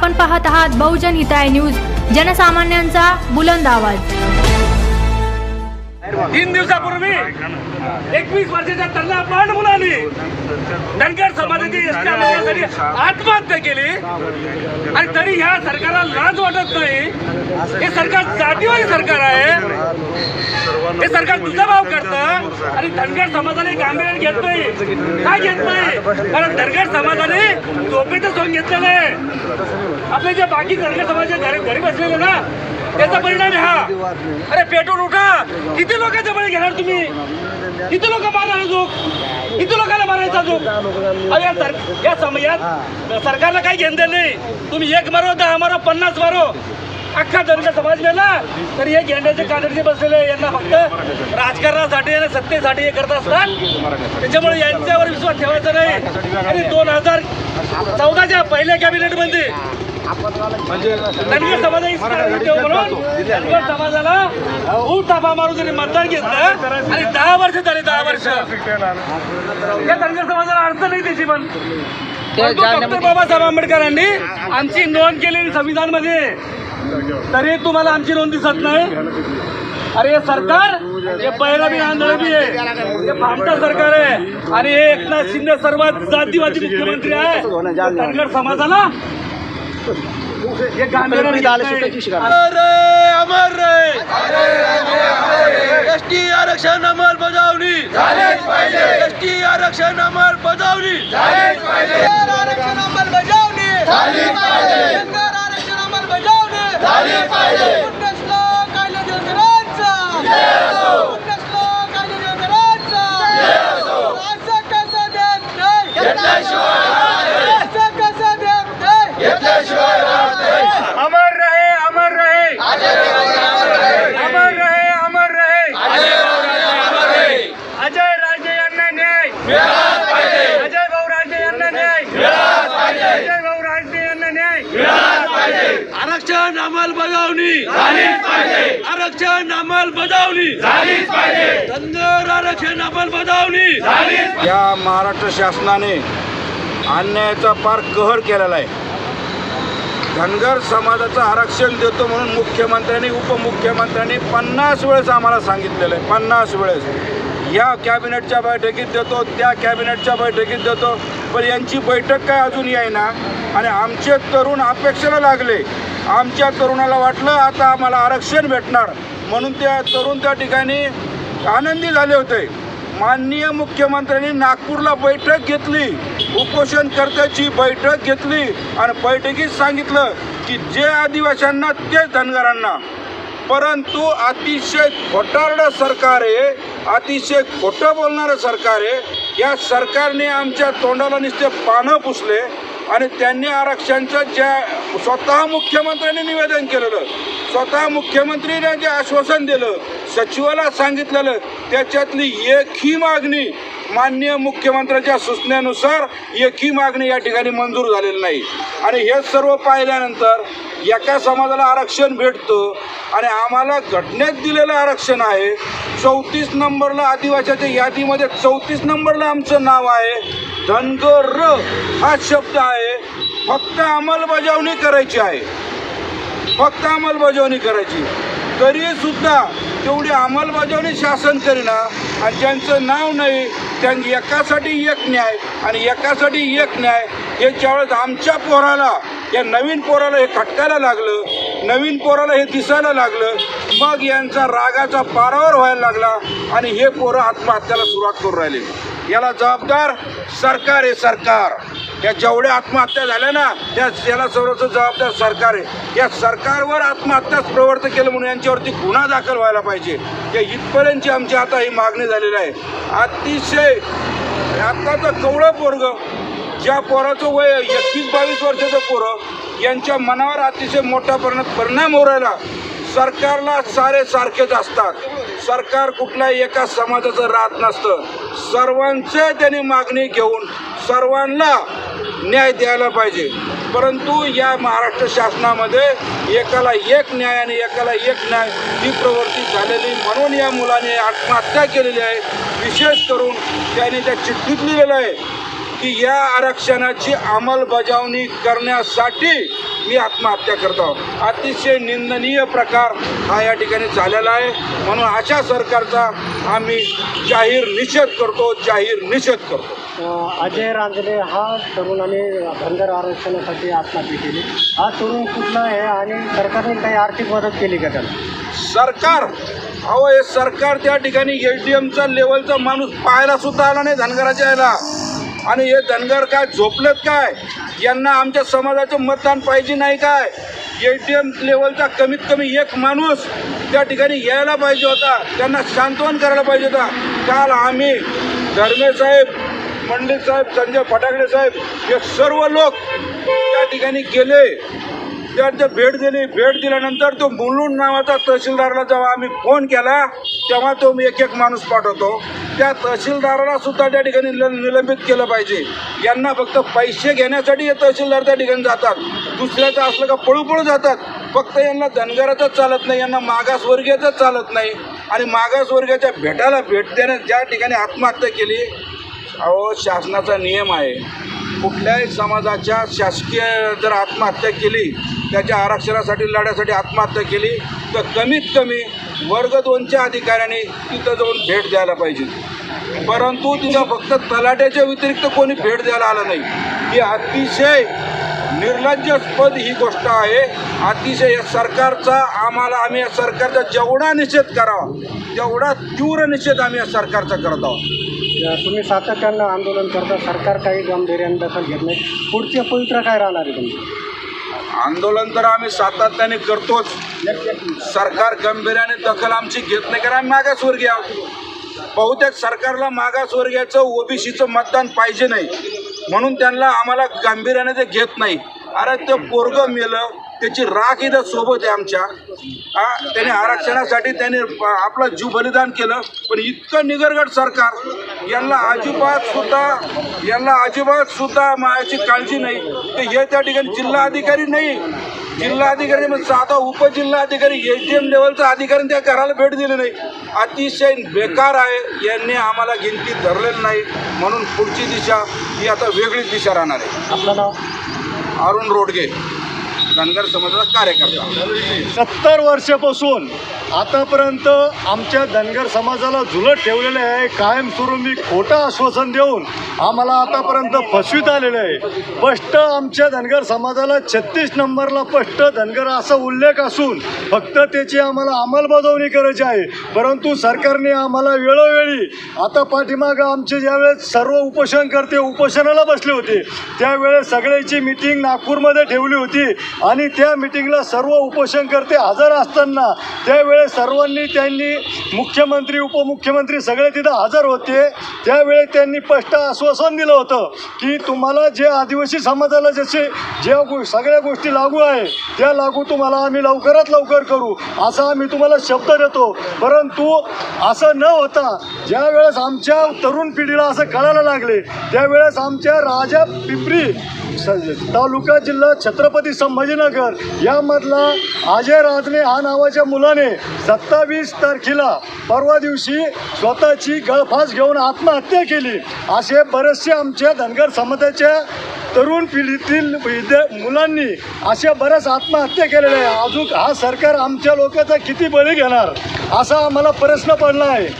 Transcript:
आपण पाहत आहात बहुजन हिताय न्यूज जनसामान्यांचा बुलंद आवाज. तीन दिवसापूर्वी एकवीस वर्षाच्या तरुणा पांड मुलांनी धनगर समाजाची एसटी आत्महत्या केली. आणि तरी ह्या सरकारला लाज वाटत नाही. हे सरकार जातीवादी सरकार आहे. हे सरकार तुझा भाव करतं. आणि धनगर समाजाने गांभीर्याने घेत नाही. काय घेत नाही? कारण धनगर समाजाने झोपेचं सोंग घेतलेलं आहे. आपले जे बाकी धनगर समाजाचे घरी घरी बसलेले ना त्याचा परिणाम हा. अरे पेटून उठा. किती लोकांचे बळी घेणार तुम्ही? किती लोक मारणार जोक? किती लोकांना मारायचा जोक? अरे या सर- या समयात सरकारला काही घेणं नाही. तुम्ही एक मारो दहा मारो पन्नास मारो. अख्खा धनगर समाज मेला. तरी हे घेण्याचे कादरचे बसलेले यांना फक्त राजकारणासाठी आणि सत्तेसाठी हे करत असतात. त्याच्यामुळे यांच्यावर विश्वास ठेवायचा नाही. आणि दोन हजार चौदाच्या पहिल्या कॅबिनेट मध्ये धनगर समाजाची समाजाला खूप ताफा मारून त्यांनी मतदान घेतलं आणि दहा वर्ष झाले दहा वर्ष. या धनगर समाजाला अर्थ नाही त्याची पण. डॉक्टर बाबासाहेब आंबेडकरांनी आमची नोंद केलेली संविधानमध्ये तरी तुम्हाला आमची नोंद दिसत नाही. अरे हे सरकार हे पहिला बी आंधळ बी आहे. हे भामटा सरकार आहे. आणि हे एकनाथ शिंदे सर्वात जातीवादी मुख्यमंत्री आहे. धनगर समाजाला हे गांभीर्याने घेत नाही. अमर रे! एसटी आरक्षण अंमलबजावणी एसटी आरक्षण अंमलबजावणी आरक्षण अंमलबजावणी धनगर आरक्षण अंमलबजावणी पुण्यश्लोक कायले देवकरांचा पुण्यश्लोक कायले देवकरांचा असं कसं देत नाही असं कसं देत नाही अमर रहे अमर रहे अमर रहे अमर रहे अजय राजे यांना न्याय अजय भाऊ राजे यांना न्याय अजय भाऊ राजे यांना न्याय आरक्षण अंमलबजावणी आरक्षण अंमलबजावणी धनगर आरक्षण अंमलबजावणी या महाराष्ट्र शासनाने अन्यायाचा फार कहर केलेला आहे. धनगर समाजाचं आरक्षण देतो म्हणून मुख्यमंत्र्यांनी उपमुख्यमंत्र्यांनी पन्नास वेळेस आम्हाला सांगितलेलं आहे. पन्नास वेळेस. या कॅबिनेटच्या बैठकीत देतो त्या कॅबिनेटच्या बैठकीत देतो. पण यांची बैठक काय अजून येईना? आणि आमचे तरुण अपेक्षेला लागले. आमच्या तरुणाला वाटलं आता आम्हाला आरक्षण भेटणार. म्हणून त्या तरुण त्या ठिकाणी आनंदी झाले होते. माननीय मुख्यमंत्र्यांनी नागपूरला बैठक घेतली. उपोषणकर्त्याची बैठक घेतली आणि बैठकीत सांगितलं की जे आदिवाशांना ते धनगरांना. परंतु अतिशय खोटारडं सरकार आहे अतिशय खोटं बोलणारं सरकार आहे. या सरकारने आमच्या तोंडाला नुसते पानं पुसले आणि त्यांनी आरक्षणचं ज्या स्वतः मुख्यमंत्र्यांनी निवेदन केलेलं स्वतः मुख्यमंत्रीने जे आश्वासन दिलं सचिवाला सांगितलेलं त्याच्यातली एकही मागणी माननीय मुख्यमंत्र्यांच्या सूचनेनुसार एकही मागणी या ठिकाणी मंजूर झालेली नाही. आणि हे सर्व पाहिल्यानंतर एका समाजाला आरक्षण भेटतं आणि आम्हाला घटनेत दिलेलं आरक्षण आहे. चौतीस नंबरला आदिवासीच्या यादीमध्ये चौतीस नंबरला आमचं नाव आहे. धनगर हा शब्द आहे. फक्त अंमलबजावणी करायची आहे. फक्त अंमलबजावणी करायची. तरी सुद्धा तेवढी अंमलबजावणी शासन करीना आणि ज्यांचं नाव नाही त्यां एकासाठी एक न्याय आणि एकासाठी एक न्याय. हे ज्यावेळेस आमच्या पोराला या नवीन पोराला हे खटकायला लागलं नवीन पोराला हे दिसायला लागलं. मग यांचा रागाचा पारावर व्हायला लागला आणि हे पोरं आत्महत्याला सुरुवात करून राहिले. याला जबाबदार सरकार आहे सरकार. या जेवढ्या आत्महत्या झाल्या ना त्या त्याला सर्वच जबाबदार सरकार आहे. या सरकारवर आत्महत्याच प्रवर्त केलं म्हणून यांच्यावरती गुन्हा दाखल व्हायला पाहिजे. या इथपर्यंतची आमची आता ही मागणी झालेली आहे. अतिशय आत्ताचं कवळं पोरग. ज्या पोराचं वय एकवीस बावीस वर्षाचं पोरं यांच्या मनावर अतिशय मोठ्या प्रमाणात परिणाम होऊ राहिला. सरकारला सारे सारखेच असतात. सरकार कुठल्याही एका समाजाचं राहत नसतं. सर्वांचं त्यांनी मागणी घेऊन सर्वांना न्याय द्यायला पाहिजे. परंतु या महाराष्ट्र शासनामध्ये एकाला एक न्याय आणि एकाला एक न्याय ही प्रवृत्ती झालेली म्हणून या मुलाने आत्महत्या केलेली आहे. विशेष करून त्याने त्या चिठ्ठीत लिहिलेलं आहे. की या आरक्षणाची अंमलबजावणी करण्यासाठी मी आत्महत्या करतो अतिशय निंदनीय प्रकार हा या ठिकाणी झालेला आहे. म्हणून अशा सरकारचा आम्ही जाहीर निषेध करतो जाहीर निषेध करतो. अजय रांजणे हा तरुणाने धनगर आरक्षणासाठी आत्महत्या केली. हा तरुण कुठला आहे आणि सरकारने काही आर्थिक मदत केली का त्याला? सरकार अहो हे सरकार त्या ठिकाणी एच डी एमचा लेवलचा माणूस पाहायला सुद्धा आला नाही धनगराच्या यायला आणि हे धनगर काय झोपलेत काय? यांना आमच्या समाजाचं मतदान पाहिजे नाही काय? ए टी एम लेवलचा कमीत कमी एक माणूस त्या ठिकाणी यायला पाहिजे होता. त्यांना सांत्वन करायला पाहिजे होता. काल आम्ही धर्मे साहेब साहेब संजय फटाकडे साहेब हे सर्व लोक त्या ठिकाणी गेले. त्यांच्या भेट दिली. भेट दिल्यानंतर तो मुलुंड नावाचा तहसीलदारला जेव्हा आम्ही फोन केला तेव्हा तो मी एक एक माणूस पाठवतो. त्या तहसीलदाराला सुद्धा त्या ठिकाणी निलंबित केलं पाहिजे. यांना फक्त पैसे घेण्यासाठी हे तहसीलदार त्या ठिकाणी जातात. दुसऱ्याचं असलं का पळू पळू जातात. फक्त यांना धनगराचंच चालत नाही यांना मागासवर्गीयाचंच चालत नाही. आणि मागासवर्गीयाच्या भेटाला भेट देण्यात ज्या ठिकाणी आत्महत्या केली अहो शासनाचा नियम आहे. कुठल्याही समाजाच्या शासकीय जर आत्महत्या केली त्याच्या आरक्षणासाठी लढ्यासाठी आत्महत्या केली तर कमीत कमी वर्ग दोनच्या अधिकाऱ्यांनी तिथं जाऊन भेट द्यायला पाहिजे. परंतु तिथं फक्त तलाट्याच्या व्यतिरिक्त कोणी भेट द्यायला आलं नाही. ही अतिशय निर्लज्जस्पद ही गोष्ट आहे. अतिशय या सरकारचा आम्हाला आम्ही या सरकारचा जेवढा निषेध करावा तेवढा तीव्र निषेध आम्ही या सरकारचा करत आहोत. तुम्ही सातत्यानं आंदोलन करता सरकार काही गांभीर्याने दखल घेत नाही. पुढचे पवित्र काय राहणार आहे तुमचं? आंदोलन तर आम्ही सातत्याने करतोच. सरकार गंभीर्याने दखल आमची घेत नाही कारण आम्ही मागासवर्गीय आहोत. बहुतेक सरकारला मागासवर्गीयाचं ओबीसीचं मतदान पाहिजे नाही. म्हणून त्यांना आम्हाला गांभीर्याने ते घेत नाही. अरे ते पोरगं मेलं. त्याची राख इथं सोबत आहे आमच्या. त्याने आरक्षणासाठी त्याने आपला जीव बलिदान केलं. पण इतकं निगरगट सरकार यांना अजिबात सुद्धा यांना अजिबात सुद्धा मायाची काळजी नाही. तर हे त्या ठिकाणी जिल्हा अधिकारी नाही. जिल्हा अधिकारी म्हणजे साधा उपजिल्हा अधिकारी एच डी एम लेवलचा अधिकारी त्या घराला भेट दिली नाही. अतिशय बेकार आहे. यांनी आम्हाला गिनतीत धरलेलं नाही. म्हणून पुढची दिशा ही आता वेगळीच दिशा राहणार आहे. आपलं नाव? अरुण रोडगे. धनगर समाजाचा कार्यकर्ता. सत्तर वर्षापासून आतापर्यंत आमच्या धनगर समाजाला झुलत ठेवलेले आहे. कायमस्वरूपी खोटं आश्वासन देऊन आम्हाला आतापर्यंत फसवीत आलेलं आहे. स्पष्ट आमच्या धनगर समाजाला छत्तीस नंबरला स्पष्ट धनगर असा उल्लेख असून फक्त त्याची आम्हाला अंमलबजावणी करायची आहे. परंतु सरकारने आम्हाला वेळोवेळी आता पाठीमागं आमचे ज्यावेळेस सर्व उपोषणकर्ते उपोषणाला बसले होते त्यावेळेस सगळ्याची मिटिंग नागपूरमध्ये ठेवली होती. आणि त्या मिटिंगला सर्व उपोषणकर्ते हजर असताना त्यावेळेस सर्वांनी त्यांनी मुख्यमंत्री उपमुख्यमंत्री सगळे तिथं हजर होते. त्यावेळेस त्यांनी स्पष्ट आश्वासन दिलं होतं की तुम्हाला जे आदिवासी समाजाला जसे ज्या गो सगळ्या गोष्टी लागू आहे त्या लागू तुम्हाला आम्ही लवकरात लवकर करू असा आम्ही तुम्हाला शब्द देतो. परंतु असं न होता ज्या वेळेस आमच्या तरुण पिढीला असं कळायला लागले त्यावेळेस आमच्या राजा पिंपरी तालुका जिल्हा छत्रपती संभाजीनगर यामधला अजय राजने हा नावाच्या मुलाने सत्तावीस तारखेला परवा दिवशी स्वतःची गळफास घेऊन आत्महत्या केली. असे बरेचसे आमच्या धनगर समाजाच्या तरुण पिढीतील विद्या मुलांनी अशा बऱ्याच आत्महत्या केलेल्या आहे. अजून हा सरकार आमच्या लोकांचा किती बळी घेणार? असा आम्हाला प्रश्न पडला आहे.